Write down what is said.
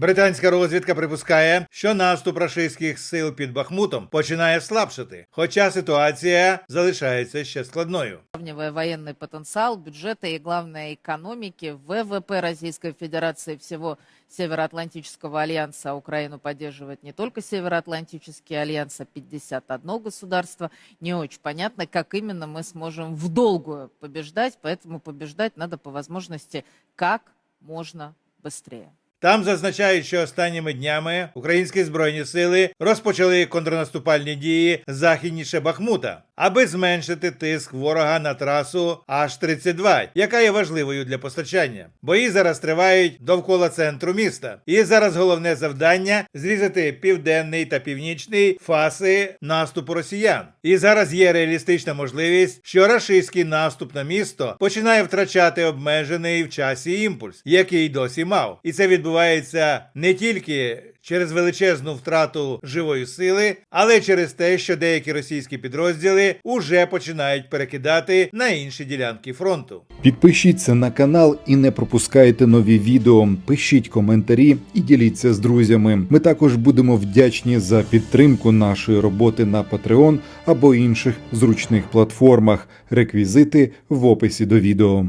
Британська розвідка припускає, що наступ рашистських сил під Бахмутом починає слабшати, хоча ситуація залишається ще складною. сравнивая военный потенциал, бюджеты и, главное, экономики, ВВП Российской Федерации всего Североатлантического альянса, а Украину поддерживает не только Североатлантический альянс, а 51 государство. Не очень понятно, как именно мы сможем в долгую побеждать, поэтому побеждать надо по возможности как можно быстрее. Там зазначають, що останніми днями українські збройні сили розпочали контрнаступальні дії західніше Бахмута, аби зменшити тиск ворога на трасу H-32, яка є важливою для постачання. Бої зараз тривають довкола центру міста. І зараз головне завдання зрізати південний та північний фаси наступу росіян. І зараз є реалістична можливість, що рашистський наступ на місто починає втрачати обмежений в часі імпульс, який досі мав. І це відбувається не тільки через величезну втрату живої сили, але через те, що деякі російські підрозділи уже починають перекидати на інші ділянки фронту. Підпишіться на канал і не пропускайте нові відео. Пишіть коментарі і діліться з друзями. Ми також будемо вдячні за підтримку нашої роботи на Patreon або інших зручних платформах. Реквізити в описі до відео.